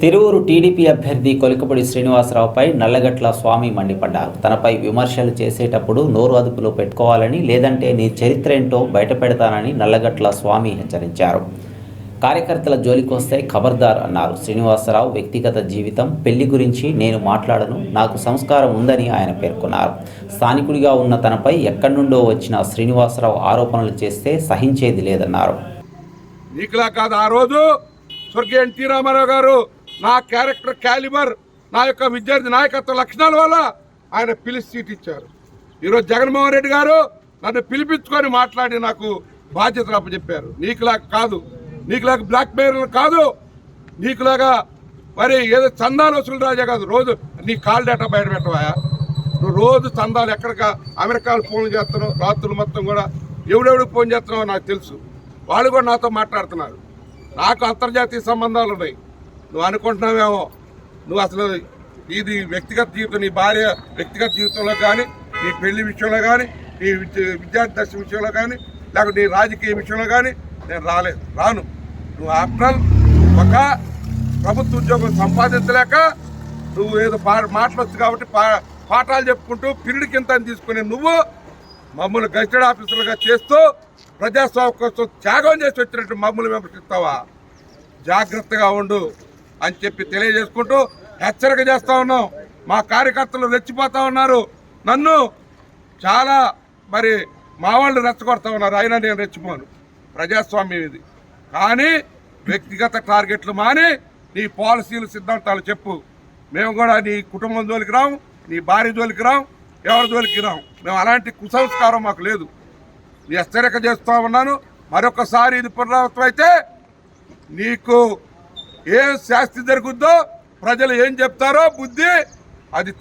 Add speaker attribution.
Speaker 1: Tiruvuru TDP అభ్యర్థి కొలికపూడి శ్రీనివాసరావుపై నల్లగట్ల స్వామి మండిపడ్డారు. తనపై విమర్శలు చేసేటప్పుడు నోరు అదుపులో పెట్టుకోవాలని లేదంటే నీ చరిత్ర ఏంటో బయటపెడతానని నల్లగట్ల స్వామి హెచ్చరించారు. కార్యకర్తల జోలికొస్తే ఖబర్దార్ అన్నారు. శ్రీనివాసరావు వ్యక్తిగత జీవితం పెళ్ళి గురించి నేను మాట్లాడను నాకు సంస్కారం ఉందని ఆయన పేర్కొన్నారు. స్థానికుడిగా ఉన్న తనపై ఎక్కడి నుండో వచ్చిన శ్రీనివాసరావు ఆరోపణలు చేస్తే సహించేది లేదన్నారు.
Speaker 2: నీకులా కాదు ఆ రోజు స్వర్గీయ ఎన్టీ రామారావు గారు నా క్యారెక్టర్ క్యాలిబర్ నా యొక్క విద్యార్థి నాయకత్వ లక్షణాల వల్ల ఆయన పిలిచి సీట్ ఇచ్చారు. ఈరోజు జగన్మోహన్ రెడ్డి గారు నన్ను పిలిపించుకొని మాట్లాడి నాకు బాధ్యతలు అప్పచెప్పారు. నీకులాగా కాదు. నీకులాగా బ్లాక్ మెయిల్ కాదు. నీకులాగా మరి ఏదో చందాలు వసూలు రాజా కాదు. రోజు నీ కాల్ డేటా బయట పెట్టవా నువ్వు రోజు చందాలు ఎక్కడికా అమెరికాలు ఫోన్ చేస్తున్నావు. రాత్రులు మొత్తం కూడా ఎవడెవడికి ఫోన్ చేస్తున్నావో నాకు తెలుసు. వాళ్ళు కూడా నాతో మాట్లాడుతున్నారు. నాకు అంతర్జాతీయ సంబంధాలు ఉన్నాయి. నువ్వు అనుకుంటున్నావేమో? నువ్వు అసలు ఇది వ్యక్తిగత జీవితం నీ భార్య వ్యక్తిగత జీవితంలో కానీ నీ పెళ్ళి విషయంలో కానీ నీ విద్య- విద్యార్థి దశ విషయంలో కానీ లేకపోతే నీ రాజకీయ విషయంలో కానీ నేను రాలేదు. రాను. నువ్వు ఆఫ్టర్ ఒక ప్రభుత్వ ఉద్యోగం సంపాదించలేక నువ్వు ఏదో పా మాటలు కాబట్టి పా పాఠాలు చెప్పుకుంటూ పిరిడి కింద తీసుకుని నువ్వు మమ్మల్ని గజిటెడ్ ఆఫీసర్లుగా చేస్తూ ప్రజాస్వామ్యం కోసం త్యాగం చేసి వచ్చినట్టు మమ్మల్ని విమర్శిస్తావా జాగ్రత్తగా ఉండు. అని చెప్పి తెలియజేసుకుంటూ హెచ్చరిక చేస్తా ఉన్నాం. మా కార్యకర్తలు రెచ్చిపోతా ఉన్నారు. నన్ను చాలా మరి మా వాళ్ళు రెచ్చగొడతా ఉన్నారు. అయినా నేను రెచ్చిపోను. ప్రజాస్వామ్యం ఇది. కానీ వ్యక్తిగత టార్గెట్లు మాని నీ పాలసీలు సిద్ధాంతాలు చెప్పు. మేము కూడా నీ కుటుంబం జోలికి రాం నీ భార్య జోలికి రాం ఎవరి జోలికి రాం. మేము అలాంటి కుసంస్కారం మాకు లేదు. నీ హెచ్చరిక చేస్తూ ఉన్నాను. మరొకసారి ఇది పునరావృతం అయితే నీకు ఏం శాస్తి జరుగుద్దో ప్రజలు ఏం చెప్తారో బుద్ధి అది